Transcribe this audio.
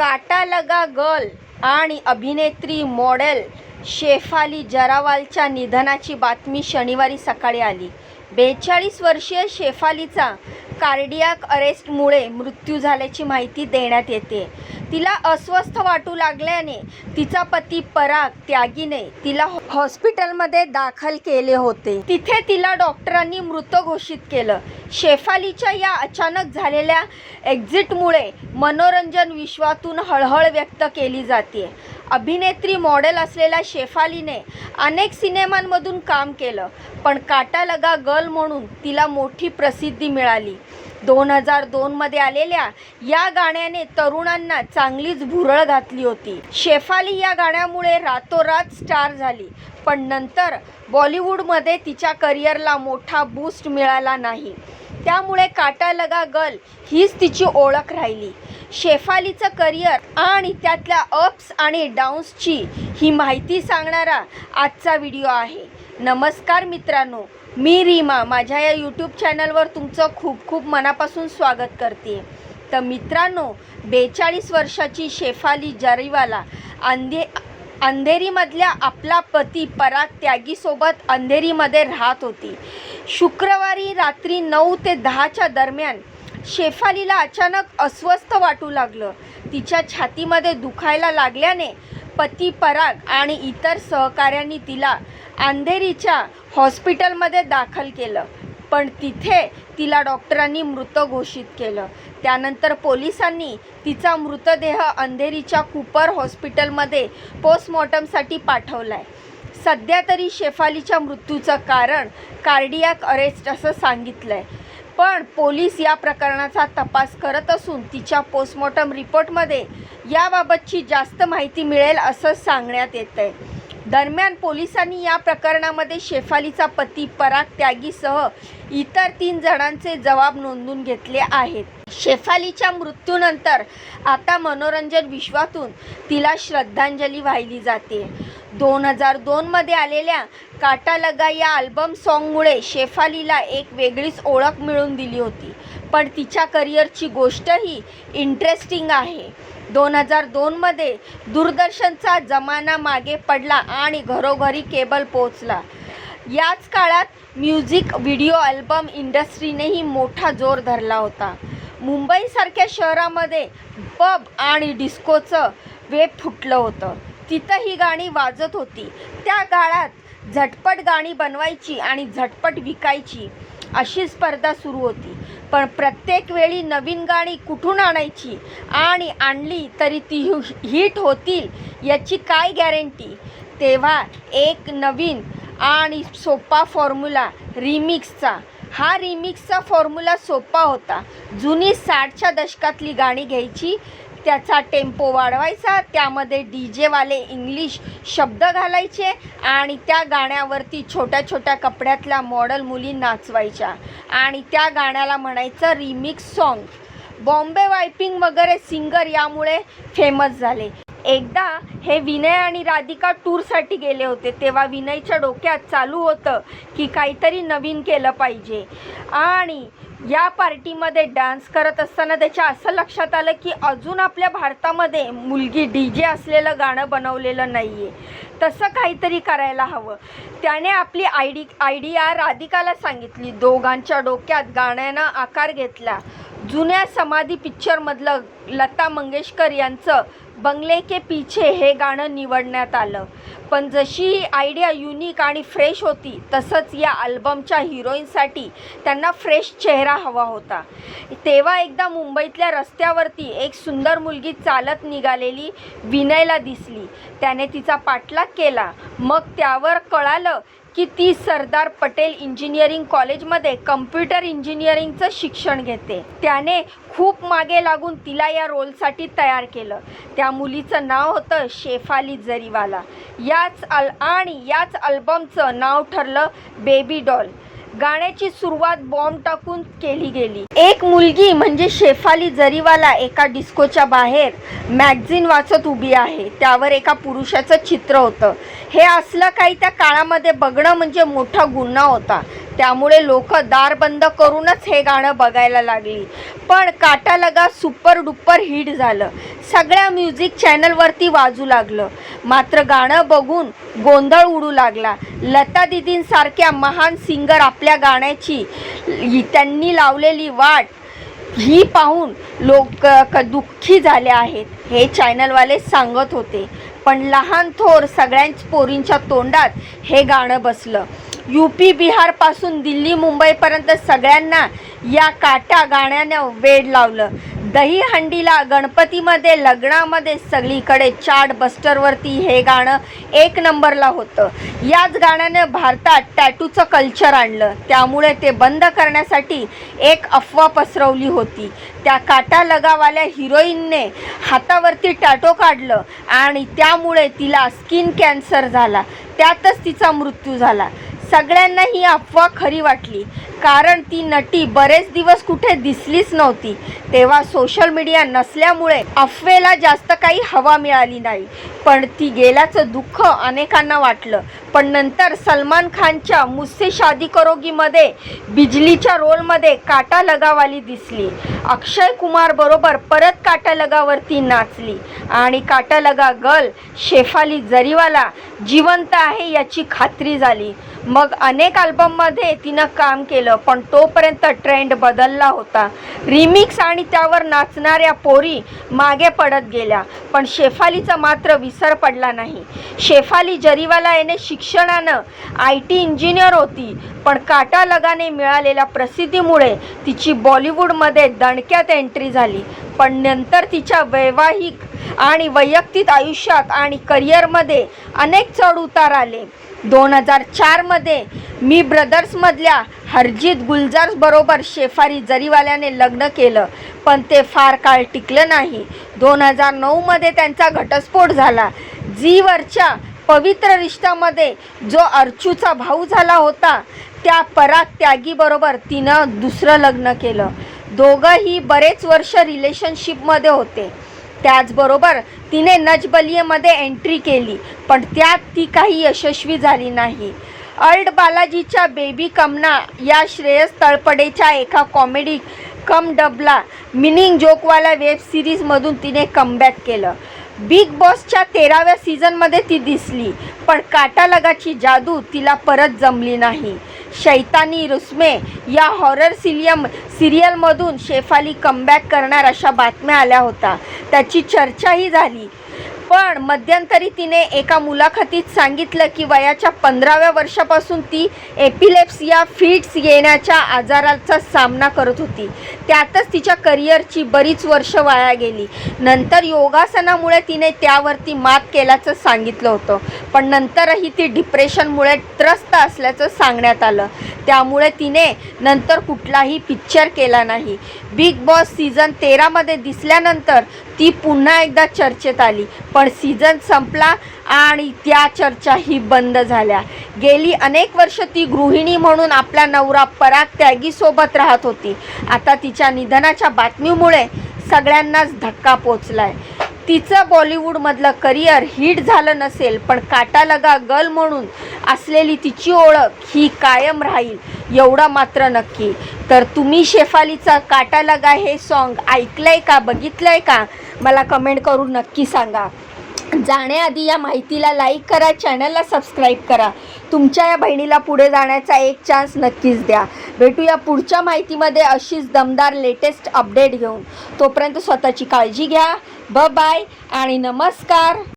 काटा लगा गर्ल आणि अभिनेत्री मॉडेल शेफाली जरावालच्या निधनाची बातमी शनिवारी सकाळी आली. बेचाळीस वर्षीय शेफालीचा कार्डियाक अरेस्टमुळे मृत्यू झाल्याची माहिती देण्यात येते. तिला अस्वस्थ वाटू लागल्याने तिचा पती पराग त्यागीने तिला हो- हॉस्पिटलमध्ये दाखल केले होते. तिथे तिला डॉक्टरांनी मृत घोषित केलं. शेफालीच्या या अचानक झालेल्या एक्झिटमुळे मनोरंजन विश्वातून हळहळ व्यक्त केली जाते. अभिनेत्री मॉडेल असलेल्या शेफालीने अनेक सिनेमांमधून काम केलं पण काटा लगा गर्ल म्हणून तिला मोठी प्रसिद्धी मिळाली. दोन हजार दोनमध्ये आलेल्या या गाण्याने तरुणांना चांगलीच भुरळ घातली होती. शेफाली या गाण्यामुळे रातोरात स्टार झाली. पण नंतर बॉलिवूडमध्ये तिच्या करिअरला मोठा बूस्ट मिळाला नाही. त्यामुळे काटा लगा गर्ल हीच तिची ओळख राहिली. शेफालीचं करिअर आणि त्यातल्या अप्स आणि डाऊन्सची ही माहिती सांगणारा आजचा व्हिडिओ आहे. नमस्कार मित्रांनो. मी रीमा माझ्या या यूट्यूब चॅनलवर तुमचं खूप खूप मनापासून स्वागत करते. तर मित्रांनो बेचाळीस वर्षाची शेफाली जरीवाला अंधे अंधेरीमधल्या आपला पती पराग त्यागीसोबत अंधेरीमध्ये राहत होती. शुक्रवारी रात्री नऊ ते दहाच्या दरम्यान शेफालीला अचानक अस्वस्थ वाटू लागलं. तिच्या छातीमध्ये दुखायला लागल्याने पती पराग आणि इतर सहकाऱ्यांनी तिला अंधेरीच्या हॉस्पिटलमध्ये दाखल केलं. पण तिथे तिला डॉक्टरांनी मृत घोषित केलं. त्यानंतर पोलिसांनी तिचा मृतदेह अंधेरीच्या कुपर हॉस्पिटलमध्ये पोस्टमॉर्टमसाठी पाठवला आहे सध्या तरी शेफालीच्या मृत्यूचं कारण कार्डियाक अरेस्ट असं सांगितलं आहे पण पोलीस या प्रकरणाचा तपास करत असून तिच्या पोस्टमॉर्टम रिपोर्टमध्ये याबाबतची जास्त माहिती मिळेल असं सांगण्यात येतं आहे दरम्यान पोलिसांनी या प्रकरणामध्ये शेफालीचा पती पराग त्यागीसह इतर तीन जणांचे जबाब नोंदून घेतले आहेत. शेफालीच्या मृत्यूनंतर आता मनोरंजन विश्वातून तिला श्रद्धांजली वाहिली जाते. दोन हजार दोनमध्ये आलेल्या काटा लगा या अल्बम सॉन्गमुळे शेफालीला एक वेगळीच ओळख मिळवून दिली होती. पण तिच्या करिअरची गोष्टही इंटरेस्टिंग आहे. दोन हजार दोनमध्ये दूरदर्शनचा जमाना मागे पडला आणि घरोघरी केबल पोचला याच काळात म्युझिक व्हिडिओ अल्बम इंडस्ट्रीनेही मोठा जोर धरला होता. मुंबईसारख्या शहरामध्ये पब आणि डिस्कोचं वेब फुटलं होतं. तिथं ही गाणी वाजत होती. त्या काळात झटपट गाणी बनवायची आणि झटपट विकायची. अशी स्पर्धा सुरू होती. पण प्रत्येक वेळी नवीन गाणी कुठून आणायची आणि आणली तरी ती हिट होतील याची काय गॅरंटी? तेव्हा एक नवीन आणि सोपा फॉर्म्युला रिमिक्सचा. हा रिमिक्सचा फॉर्म्युला सोपा होता. जुनी साठच्या दशकातली गाणी घ्यायची त्याचा टेम्पो वाढवायचा त्यामध्ये डी जेवाले इंग्लिश शब्द घालायचे आणि त्या गाण्यावरती छोट्या छोट्या कपड्यातल्या मॉडल मुली नाचवायच्या. आणि त्या गाण्याला म्हणायचं रिमिक्स सॉन्ग बॉम्बे वायपिंग वगैरे सिंगर यामुळे फेमस झाले. एकदा हे विनय आणि राधिका टूरसाठी गेले होते तेव्हा विनयच्या डोक्यात चालू होतं की काहीतरी नवीन केलं पाहिजे. आणि या पार्टीमध्ये डान्स करत असताना त्याच्या असं लक्षात आलं की अजून आपल्या भारतामध्ये मुलगी डी जे असलेलं गाणं बनवलेलं नाही आहे तसं काहीतरी करायला हवं. त्याने आपली आयडी आयडिया राधिकाला सांगितली. दोघांच्या डोक्यात गाण्यानं आकार घेतला. जुन्या समाधी पिक्चरमधलं लता मंगेशकर यांचं बंगले के पीछे हे गाणं निवडण्यात आलं. पण जशी आयडिया युनिक आणि फ्रेश होती तसंच या अल्बमच्या हिरोईनसाठी त्यांना फ्रेश चेहरा हवा होता. तेव्हा एकदा मुंबईतल्या रस्त्यावरती एक सुंदर मुलगी चालत निघालेली विनयला दिसली. त्याने तिचा पाठलाग केला. मग त्यावर कळालं की ती सरदार पटेल इंजिनिअरिंग कॉलेजमध्ये कम्प्युटर इंजिनिअरिंगचं शिक्षण घेते. त्याने खूप मागे लागून तिला या रोलसाठी तयार केलं. त्या मुलीचं नाव होतं शेफाली जरीवाला. याच अल आणि याच अल्बमचं नाव ठरलं बेबी डॉल. गाण्याची सुरुवात बॉम्ब टाकून केली गेली. एक मुलगी म्हणजे शेफाली जरीवाला एका डिस्कोच्या बाहेर मॅगझिन वाचत उभी आहे. त्यावर एका पुरुषाचं चित्र होतं. हे असलं काही त्या काळामध्ये बघणं म्हणजे मोठा गुन्हा होता. त्यामुळे लोक दार बंद करूनच हे गाणं बघायला लागली. पण काटा लगा सुपर डुपर हिट झालं. सगळ्या म्युझिक चॅनलवरती वाजू लागलं. मात्र गाणं बघून गोंधळ उडू लागला. लता दिदींसारख्या महान सिंगर आपल्या गाण्याची त्यांनी लावलेली वाट ही पाहून लोक क दुःखी झाले आहेत हे चॅनलवाले सांगत होते. पण लहान थोर सगळ्यांच पोरींच्या तोंडात हे गाणं बसलं. यू पी बिहारपासून दिल्ली मुंबईपर्यंत सगळ्यांना या काटा गाण्यानं वेड लावलं. दहीहंडीला गणपतीमध्ये लग्नामध्ये सगळीकडे चार्ट बस्टरवरती हे गाणं एक नंबरला होतं. याच गाण्यानं भारतात टॅटूचं कल्चर आणलं. त्यामुळे ते बंद करण्यासाठी एक अफवा पसरवली होती. त्या काटा लगावाल्या हिरोईनने हातावरती टॅटो काढलं आणि त्यामुळे तिला स्किन कॅन्सर झाला. त्यातच तिचा मृत्यू झाला. सगळ्यांना ही अफवा खरी वाटली. कारण ती नटी बरेच दिवस कुठे दिसलीच नव्हती. तेव्हा सोशल मीडिया नसल्यामुळे अफवेला जास्त काही हवा मिळाली नाही. पण ती गेल्याचं दुःख अनेकांना वाटलं. पण नंतर सलमान खानच्या मुस्से शादी करोगीमध्ये बिजलीच्या रोलमध्ये काटा लगावाली दिसली. अक्षय कुमार बरोबर परत काटा लगावरती नाचली. आणि काटा लगा गर्ल शेफाली जरीवाला जिवंत आहे याची खात्री झाली. मग अनेक अल्बममध्ये तिनं काम केलं पण तोपर्यंत ट्रेंड बदलला होता. रिमिक्स आणि त्यावर नाचणाऱ्या पोरी मागे पडत गेल्या पण शेफालीचा मात्र विसर पडला नाही. शेफाली जरीवाला याने शिक्षणानं आय टी इंजिनियर होती पण काटा लगाने मिळालेल्या प्रसिद्धीमुळे तिची बॉलिवूडमध्ये दणक्यात एंट्री झाली. पण नंतर तिच्या वैवाहिक आणि वैयक्तिक आयुष्यात आणि करिअरमध्ये अनेक चढ उतार आले. दोन हजार चारमध्ये मी ब्रदर्समधल्या हरजीत गुलजार्सबरोबर शेफारी जरीवाल्याने लग्न केलं पण ते फार काळ टिकलं नाही. दोन हजार नऊमध्ये त्यांचा घटस्फोट झाला. जीवरच्या पवित्र रिश्त्यामध्ये जो अर्चूचा भाऊ झाला होता त्या पराग त्यागीबरोबर तिनं दुसरं लग्न केलं. दोघंही बरेच वर्ष रिलेशनशिपमध्ये होते. त्याचबरोबर तिने नजबलियेमध्ये एंट्री केली पण त्यात ती काही यशस्वी झाली नाही. अल्ड बालाजीच्या बेबी कमना या श्रेयस तळपडेच्या एका कॉमेडी कम डबला मिनिंग जोकवाला वेब सिरीजमधून तिने कमबॅक केलं. बिग बॉसच्या तेराव्या सीझनमध्ये ती दिसली पण काटालगाची जादू तिला परत जमली नाही. शैतानी रुस्मे या हॉरर सिलियम सिरियलमधून शेफाली कमबॅक करणार अशा बातम्या आल्या होत्या. त्याची चर्चाही झाली. पण मध्यंतरी तिने एका मुलाखतीत सांगितलं की वयाच्या पंधराव्या वर्षापासून ती एपिलेप्स या फिट्स येण्याच्या आजाराचा सामना करत होती. त्यातच तिच्या करिअरची बरीच वर्ष वाया गेली. नंतर योगासनामुळे तिने त्यावरती मात केल्याचं सांगितलं होतं. पण नंतरही ती डिप्रेशनमुळे त्रस्त असल्याचं सांगण्यात आलं. त्यामुळे तिने नंतर कुठलाही पिक्चर केला नाही. बिग बॉस सीझन तेरामध्ये दिसल्यानंतर ती पुन्हा एकदा चर्चेत आली. पण पण सीझन संपला आणि त्या चर्चाही बंद झाल्या. गेली अनेक वर्ष ती गृहिणी म्हणून आपला नवरा पराग त्यागीसोबत राहत होती. आता तिच्या निधनाच्या बातमीमुळे सगळ्यांनाच धक्का पोचलाय. तिचं बॉलिवूडमधलं करिअर हिट झालं नसेल पण काटा लगा गर्ल म्हणून असलेली तिची ओळख ही कायम राहील एवढं मात्र नक्की. तर तुम्ही शेफालीचा काटा लगा हे सॉन्ग ऐकलंय का बघितलंय का? मला कमेंट करून नक्की सांगा. जाण्याआधी या माहितीला लाईक करा चॅनलला सबस्क्राईब करा. तुमच्या या बहिणीला पुढे जाण्याचा एक चान्स नक्कीच द्या. भेटूया पुढच्या माहितीमध्ये अशीच दमदार लेटेस्ट अपडेट घेऊन. तोपर्यंत स्वतःची काळजी घ्या. ब बाय आणि नमस्कार.